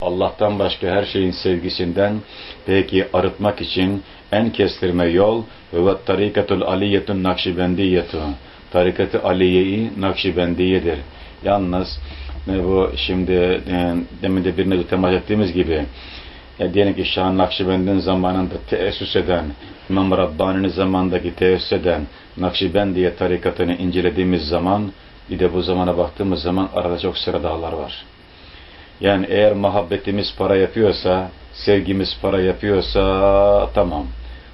Allah'tan başka her şeyin sevgisinden peki arıtmak için en kestirme yol ve tarikatul aliyetun nakşibendiyetu. Tarikatı Aliye'yi Nakşibendiye'dir. Yalnız e, bu şimdi e, demin de birine de temas ettiğimiz gibi e, diyelim ki Şah Nakşibend'in zamanında teessüs eden, İmam Rabbani'nin zamandaki teessüs eden Nakşibendiye tarikatını incelediğimiz zaman bir de bu zamana baktığımız zaman arada çok sıra dağlar var. Yani eğer muhabbetimiz para yapıyorsa, sevgimiz para yapıyorsa tamam.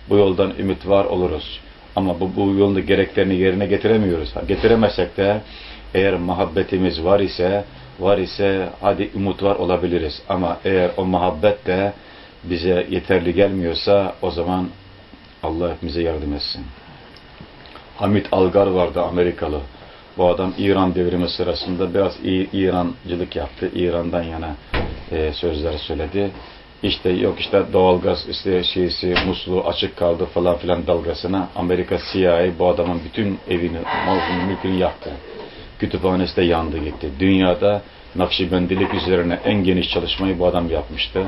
Bu yoldan ümit var oluruz. Ama bu, bu yolun da gereklerini yerine getiremiyoruz. Getiremezsek de eğer muhabbetimiz var ise var ise hadi umut var olabiliriz. Ama eğer o muhabbet de bize yeterli gelmiyorsa o zaman Allah hepimize yardım etsin. Hamit Algar vardı Amerikalı. Bu adam İran devrimi sırasında biraz İrancılık yaptı. İran'dan yana e, sözler söyledi. İşte yok işte doğalgaz işte şeysi musluğu açık kaldı falan filan dalgasına Amerika CIA bu adamın bütün evini, malını, mülkünü yaktı. Kütüphanesi de yandı gitti. Dünyada Nakşibendilik üzerine en geniş çalışmayı bu adam yapmıştı.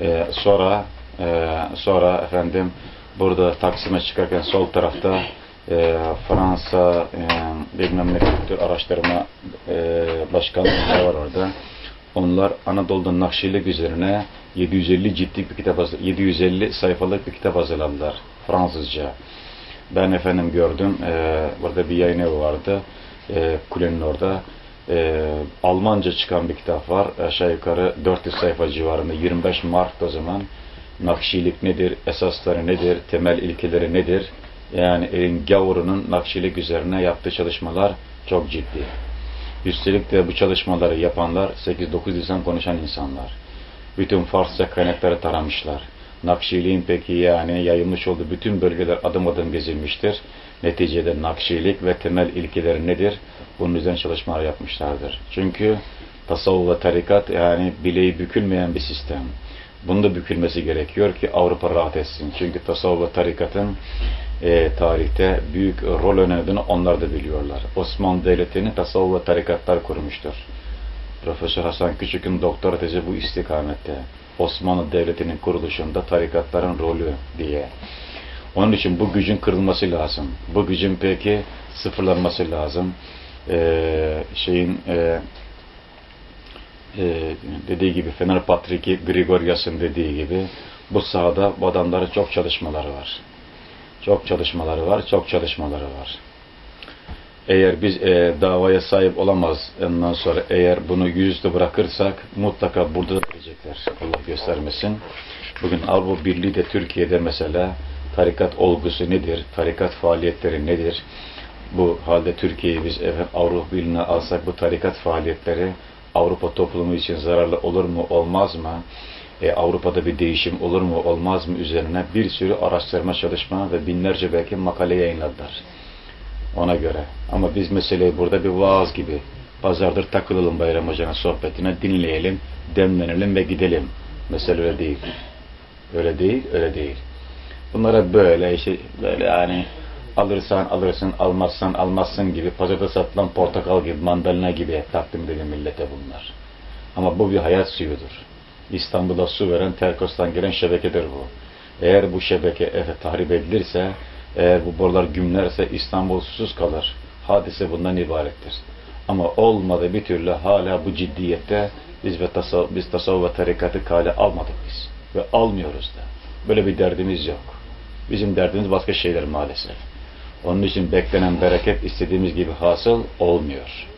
Ee, sonra e, sonra efendim burada Taksim'e çıkarken sol tarafta e, Fransa e, bilmem ne araştırma e, başkanlığı var orada. Onlar Anadolu'da Nakşilik üzerine 750 ciddi bir kitap hazır, 750 sayfalık bir kitap hazırladılar Fransızca. Ben efendim gördüm, e, burada bir yayın evi vardı, e, kulenin orada. E, Almanca çıkan bir kitap var, aşağı yukarı 400 sayfa civarında, 25 Mart o zaman. Nakşilik nedir, esasları nedir, temel ilkeleri nedir? Yani elin gavurunun Nakşilik üzerine yaptığı çalışmalar çok ciddi. Üstelik de bu çalışmaları yapanlar 8-9 lisan konuşan insanlar. Bütün Farsça kaynakları taramışlar. Nakşiliğin peki yani yayılmış olduğu bütün bölgeler adım adım gezilmiştir. Neticede Nakşilik ve temel ilkeleri nedir? Bunun üzerine çalışmalar yapmışlardır. Çünkü tasavvuf ve tarikat yani bileği bükülmeyen bir sistem. Bunun da bükülmesi gerekiyor ki Avrupa rahat etsin. Çünkü tasavvuf ve tarikatın e, tarihte büyük rol oynadığını onlar da biliyorlar. Osmanlı Devleti'ni tasavvuf ve tarikatlar kurmuştur. Profesör Hasan Küçük'ün doktora tezi bu istikamette. Osmanlı Devleti'nin kuruluşunda tarikatların rolü diye. Onun için bu gücün kırılması lazım. Bu gücün peki sıfırlanması lazım. Ee, şeyin e, e, dediği gibi Fener Patriki Grigoryas'ın dediği gibi bu sahada bu adamların çok çalışmaları var. Çok çalışmaları var, çok çalışmaları var. Eğer biz e, davaya sahip olamaz ondan sonra eğer bunu yüzüstü bırakırsak mutlaka burada da gelecekler. Allah göstermesin. Bugün Avrupa Birliği de Türkiye'de mesela tarikat olgusu nedir? Tarikat faaliyetleri nedir? Bu halde Türkiye'yi biz efendim, Avrupa Birliği'ne alsak bu tarikat faaliyetleri Avrupa toplumu için zararlı olur mu olmaz mı? E, Avrupa'da bir değişim olur mu olmaz mı üzerine bir sürü araştırma çalışma ve binlerce belki makale yayınladılar. Ona göre. Ama biz meseleyi burada bir vaaz gibi pazardır takılalım Bayram Hoca'nın sohbetine dinleyelim, demlenelim ve gidelim. Mesele öyle değil. Öyle değil, öyle değil. Bunlara böyle işte böyle yani alırsan alırsın, almazsan almazsın gibi pazarda satılan portakal gibi, mandalina gibi takdim edelim millete bunlar. Ama bu bir hayat suyudur. İstanbul'a su veren Terkos'tan gelen şebekedir bu. Eğer bu şebeke evet, tahrip edilirse, eğer bu borular gümlerse İstanbul susuz kalır. Hadise bundan ibarettir. Ama olmadı bir türlü hala bu ciddiyette biz ve tasav biz tasavvuf ve tarikatı kale almadık biz. Ve almıyoruz da. Böyle bir derdimiz yok. Bizim derdimiz başka şeyler maalesef. Onun için beklenen bereket istediğimiz gibi hasıl olmuyor.